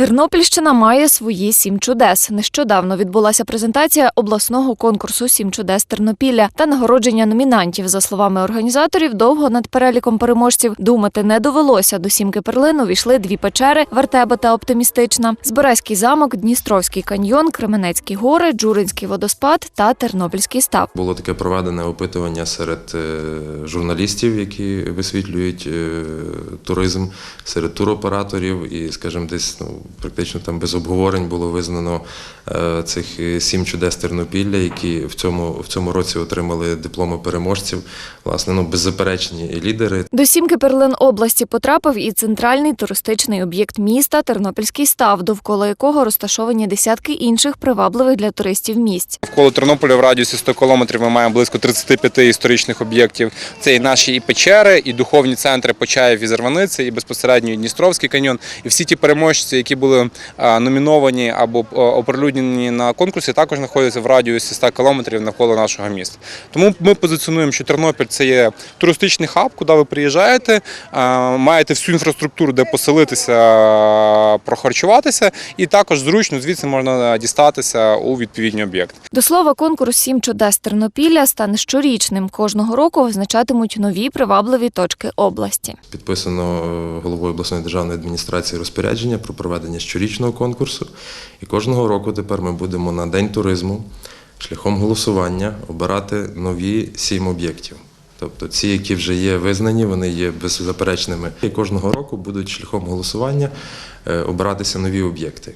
Тернопільщина має свої сім чудес. Нещодавно відбулася презентація обласного конкурсу Сім чудес Тернопілля та нагородження номінантів. За словами організаторів, довго над переліком переможців думати не довелося. До сімки перлин увійшли дві печери Вертеба та Оптимістична, Збаразький замок, Дністровський каньйон, Кременецькі гори, Джуринський водоспад та Тернопільський став. Було таке проведене опитування серед е, журналістів, які висвітлюють е, туризм, серед туроператорів, і, скажімо, десь ну, практично там без обговорень було визнано е, цих е, сім чудес Тернопілля, які в цьому, в цьому році отримали дипломи переможців. Власне, ну беззаперечні лідери. До сімки перлин області потрапив і центральний туристичний об'єкт міста Тернопільський став, довкола якого розташовані десятки інших привабливих для туристів місць. Навколо Тернополя в радіусі 100 кілометрів ми маємо близько 35 історичних об'єктів. Це і наші і печери, і духовні центри Почаїв і Зарваниця, і безпосередньо і Дністровський каньйон. І всі ті переможці, які були номіновані або оприлюднені на конкурсі, також знаходяться в радіусі 100 кілометрів навколо нашого міста. Тому ми позиціонуємо, що Тернопіль це є туристичний хаб, куди ви приїжджаєте, маєте всю інфраструктуру, де поселитися, прохарчуватися, і також зручно звідси можна дістатися у відповідні об'єкти. До слова, конкурс Сім чудес Тернопілля стане щорічним. Кожного року визначатимуть нові привабливі точки області. Підписано е, головою обласної державної адміністрації розпорядження про проведення щорічного конкурсу. І кожного року тепер ми будемо на день туризму шляхом голосування обирати нові сім об'єктів. Тобто ці, які вже є визнані, вони є беззаперечними. І кожного року будуть шляхом голосування е, обиратися нові об'єкти.